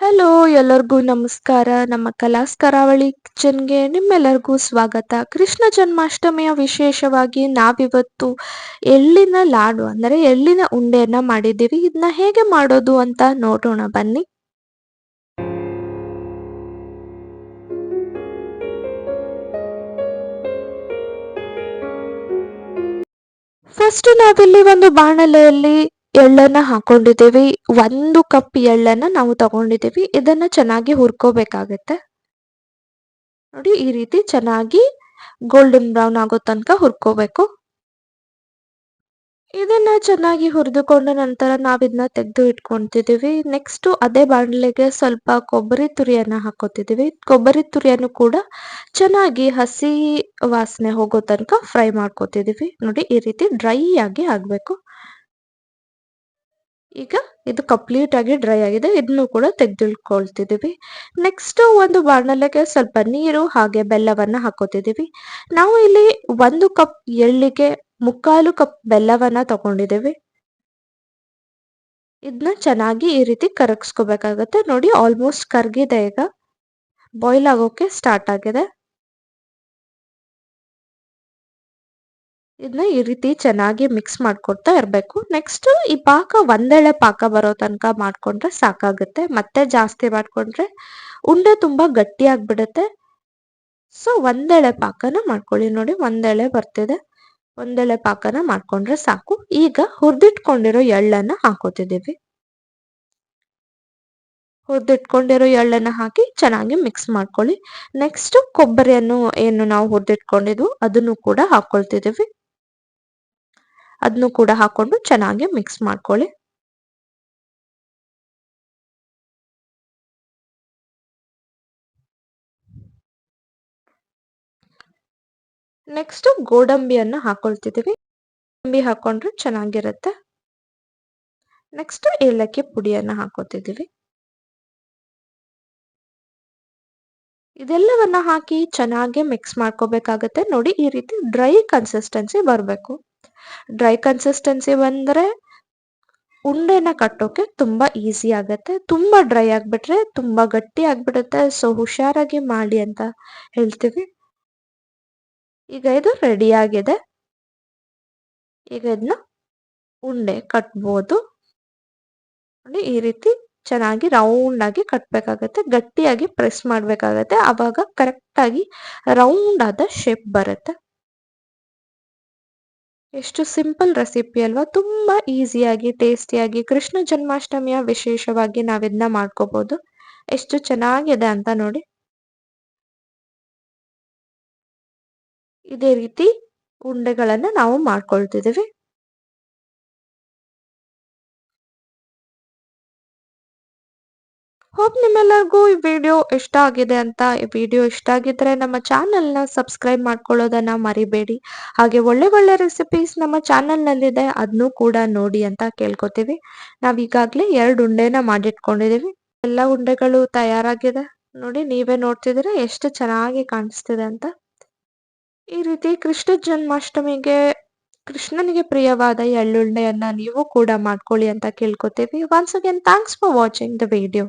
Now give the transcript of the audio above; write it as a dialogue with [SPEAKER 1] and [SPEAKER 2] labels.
[SPEAKER 1] Hello ಎಲ್ಲರಿಗೂ ನಮಸ್ಕಾರ. ನಮ್ಮ ಕಲಾಸ್ ಕರಾವಳಿ ಕಿಚನ್ಗೆ ನಿಮ್ಮೆಲ್ಲರಿಗೂ ಸ್ವಾಗತ. ಕೃಷ್ಣ ಜನ್ಮಾಷ್ಟಮಿಯ ವಿಶೇಷವಾಗಿ ನಾವಿವತ್ತು ಎಳ್ಳಿನ ಲಾಡು, ಅಂದರೆ ಎಳ್ಳಿನ ಉಂಡೆಯನ್ನ ಮಾಡಿದ್ದೀವಿ. ಇದನ್ನ ಹೇಗೆ ಮಾಡೋದು ಅಂತ ನೋಡೋಣ, ಬನ್ನಿ. ಫಸ್ಟ್ ನಾವಿಲ್ಲಿ ಒಂದು ಬಾಣಲೆಯಲ್ಲಿ ಎಳ್ಳನ್ನ ಹಾಕೊಂಡಿದ್ದೀವಿ. ಒಂದು ಕಪ್ ಎಳ್ಳನ್ನ ನಾವು ತಗೊಂಡಿದ್ದೀವಿ. ಇದನ್ನ ಚೆನ್ನಾಗಿ ಹುರ್ಕೋಬೇಕಾಗತ್ತೆ. ನೋಡಿ, ಈ ರೀತಿ ಚೆನ್ನಾಗಿ ಗೋಲ್ಡನ್ ಬ್ರೌನ್ ಆಗೋ ತನಕ ಹುರ್ಕೋಬೇಕು. ಇದನ್ನ ಚೆನ್ನಾಗಿ ಹುರಿದುಕೊಂಡ ನಂತರ ನಾವಿದನ್ನ ತೆಗೆದು ಇಟ್ಕೊಂತಿದೀವಿ ನೆಕ್ಸ್ಟ್ ಅದೇ ಬಾಣಲೆಗೆ ಸ್ವಲ್ಪ ಕೊಬ್ಬರಿ ತುರಿಯನ್ನ ಹಾಕೋತಿದೀವಿ ಕೊಬ್ಬರಿ ತುರಿಯನ್ನು ಕೂಡ ಚೆನ್ನಾಗಿ ಹಸಿ ವಾಸನೆ ಹೋಗೋ ತನಕ ಫ್ರೈ ಮಾಡ್ಕೋತಿದೀವಿ ನೋಡಿ, ಈ ರೀತಿ ಡ್ರೈ ಆಗಿ ಆಗ್ಬೇಕು. ಈಗ ಇದು ಕಂಪ್ಲೀಟ್ ಆಗಿ ಡ್ರೈ ಆಗಿದೆ. ಇದನ್ನು ಕೂಡ ತೆಗೆದುಕೊಳ್ತಿದ್ದೀವಿ ನೆಕ್ಸ್ಟ್ ಒಂದು ಬಾಣಲೆಗೆ ಸ್ವಲ್ಪ ನೀರು ಹಾಗೆ ಬೆಲ್ಲವನ್ನ ಹಾಕೋತಿದ್ದೀವಿ. ನಾವು ಇಲ್ಲಿ ಒಂದು ಕಪ್ ಎಳ್ಳಿಗೆ ಮುಕ್ಕಾಲು ಕಪ್ ಬೆಲ್ಲವನ್ನ ತಗೊಂಡಿದ್ದೀವಿ. ಇದನ್ನ ಚೆನ್ನಾಗಿ ಈ ರೀತಿ ಕರಗಿಸ್ಕೋಬೇಕಾಗತ್ತೆ. ನೋಡಿ ಆಲ್ಮೋಸ್ಟ್ ಕರಗಿದೆ ಈಗ. ಬಾಯ್ಲ್ ಆಗೋಕೆ ಸ್ಟಾರ್ಟ್ ಆಗಿದೆ. ಇದನ್ನ ಈ ರೀತಿ ಚೆನ್ನಾಗಿ ಮಿಕ್ಸ್ ಮಾಡ್ಕೊಡ್ತಾ ಇರಬೇಕು. ನೆಕ್ಸ್ಟ್ ಈ ಪಾಕ ಒಂದೆಳೆ ಪಾಕ ಬರೋ ತನಕ ಮಾಡ್ಕೊಂಡ್ರೆ ಸಾಕಾಗುತ್ತೆ. ಮತ್ತೆ ಜಾಸ್ತಿ ಮಾಡ್ಕೊಂಡ್ರೆ ಉಂಡೆ ತುಂಬಾ ಗಟ್ಟಿ ಆಗ್ಬಿಡುತ್ತೆ ಸೊ ಒಂದೆಳೆ ಪಾಕನ ಮಾಡ್ಕೊಳ್ಳಿ ನೋಡಿ. ಒಂದೆಳೆ ಬರ್ತಿದೆ. ಒಂದೆಳೆ ಪಾಕನ ಮಾಡ್ಕೊಂಡ್ರೆ ಸಾಕು. ಈಗ ಹುರಿದಿಟ್ಕೊಂಡಿರೋ ಎಳ್ಳನ್ನ ಹಾಕೋತಿದ್ದೀವಿ. ಹುರಿದಿಟ್ಕೊಂಡಿರೋ ಎಳ್ಳನ್ನ ಹಾಕಿ ಚೆನ್ನಾಗಿ ಮಿಕ್ಸ್ ಮಾಡ್ಕೊಳ್ಳಿ. ನೆಕ್ಸ್ಟ್ ಕೊಬ್ಬರಿಯನ್ನು ಏನು ನಾವು ಹುರಿದಿಟ್ಕೊಂಡಿದ್ವು ಅದನ್ನು ಕೂಡ ಹಾಕೊಳ್ತಿದ್ದೀವಿ. ಅದನ್ನು ಕೂಡ ಹಾಕೊಂಡು ಚೆನ್ನಾಗಿ ಮಿಕ್ಸ್ ಮಾಡ್ಕೊಳ್ಳಿ. ನೆಕ್ಸ್ಟ್ ಗೋಡಂಬಿಯನ್ನು ಹಾಕೊಳ್ತಿದ್ದೀವಿ ಗೋಡಂಬಿ ಹಾಕೊಂಡ್ರೆ ಚೆನ್ನಾಗಿರುತ್ತೆ. ನೆಕ್ಸ್ಟ್ ಏಲಕ್ಕಿ ಪುಡಿಯನ್ನ ಹಾಕೋತಿದ್ದೀವಿ ಇದೆಲ್ಲವನ್ನ ಹಾಕಿ ಚೆನ್ನಾಗಿ ಮಿಕ್ಸ್ ಮಾಡ್ಕೋಬೇಕಾಗತ್ತೆ. ನೋಡಿ ಈ ರೀತಿ ಡ್ರೈ ಕನ್ಸಿಸ್ಟೆನ್ಸಿ ಬರಬೇಕು. ಡ್ರೈ ಕನ್ಸಿಸ್ಟೆನ್ಸಿ ಬಂದರೆ ಉಂಡೆನ ಕಟ್ಟೋಕೆ ತುಂಬಾ ಈಸಿ ಆಗತ್ತೆ. ತುಂಬಾ ಡ್ರೈ ಆಗಿಬಿಟ್ರೆ ತುಂಬಾ ಗಟ್ಟಿ ಆಗಿಬಿಡುತ್ತೆ. ಸೊ ಹುಷಾರಾಗಿ ಮಾಡಿ ಅಂತ ಹೇಳ್ತೀವಿ. ಈಗ ಇದು ರೆಡಿ ಆಗಿದೆ. ಈಗ ಇದನ್ನ ಉಂಡೆ ಕಟ್ಬೋದು. ಈ ರೀತಿ ಚೆನ್ನಾಗಿ ರೌಂಡ್ ಆಗಿ ಕಟ್ಬೇಕಾಗತ್ತೆ. ಗಟ್ಟಿಯಾಗಿ ಪ್ರೆಸ್ ಮಾಡ್ಬೇಕಾಗತ್ತೆ. ಅವಾಗ ಕರೆಕ್ಟಾಗಿ ರೌಂಡ್ ಆದ ಶೇಪ್ ಬರುತ್ತೆ. ಎಷ್ಟು ಸಿಂಪಲ್ ರೆಸಿಪಿ ಅಲ್ವಾ? ತುಂಬಾ ಈಸಿಯಾಗಿ, ಟೇಸ್ಟಿಯಾಗಿ, ಕೃಷ್ಣ ಜನ್ಮಾಷ್ಟಮಿಯ ವಿಶೇಷವಾಗಿ ನಾವಿದನ್ನ ಮಾಡ್ಕೋಬಹುದು ಎಷ್ಟು ಚೆನ್ನಾಗಿದೆ ಅಂತ ನೋಡಿ. ಇದೇ ರೀತಿ ಉಂಡೆಗಳನ್ನು ನಾವು ಮಾಡ್ಕೊಳ್ತಿದ್ದೀವಿ. ಹೋಪ್ ನಿಮ್ಮೆಲ್ಲರಿಗೂ ಈ ವಿಡಿಯೋ ಇಷ್ಟ ಆಗಿದೆ ಅಂತ ಈ ವಿಡಿಯೋ ಇಷ್ಟ ಆಗಿದ್ರೆ ನಮ್ಮ ಚಾನೆಲ್ನ ಸಬ್ಸ್ಕ್ರೈಬ್ ಮಾಡ್ಕೊಳ್ಳೋದನ್ನ ಮರಿಬೇಡಿ. ಹಾಗೆ ಒಳ್ಳೆ ಒಳ್ಳೆ ರೆಸಿಪೀಸ್ ನಮ್ಮ ಚಾನಲ್ನಲ್ಲಿದೆ ಅದನ್ನು ಕೂಡ ನೋಡಿ ಅಂತ ಕೇಳ್ಕೊತೀವಿ. ನಾವ್ ಈಗಾಗಲೇ ಎರಡು ಉಂಡೆನ ಮಾಡಿಟ್ಕೊಂಡಿದೀವಿ. ಎಲ್ಲ ಉಂಡೆಗಳು ತಯಾರಾಗಿದೆ. ನೋಡಿ, ನೀವೇ ನೋಡ್ತಿದ್ದೀರಾ ಎಷ್ಟು ಚೆನ್ನಾಗಿ ಕಾಣಿಸ್ತಿದೆ ಅಂತ. ಈ ರೀತಿ ಕೃಷ್ಣ ಜನ್ಮಾಷ್ಟಮಿಗೆ ಕೃಷ್ಣನಿಗೆ ಪ್ರಿಯವಾದ ಎಳ್ಳುಂಡೆಯನ್ನ ನೀವು ಕೂಡ ಮಾಡ್ಕೊಳ್ಳಿ ಅಂತ ಕೇಳ್ಕೊತೀವಿ. Once again thanks for watching the video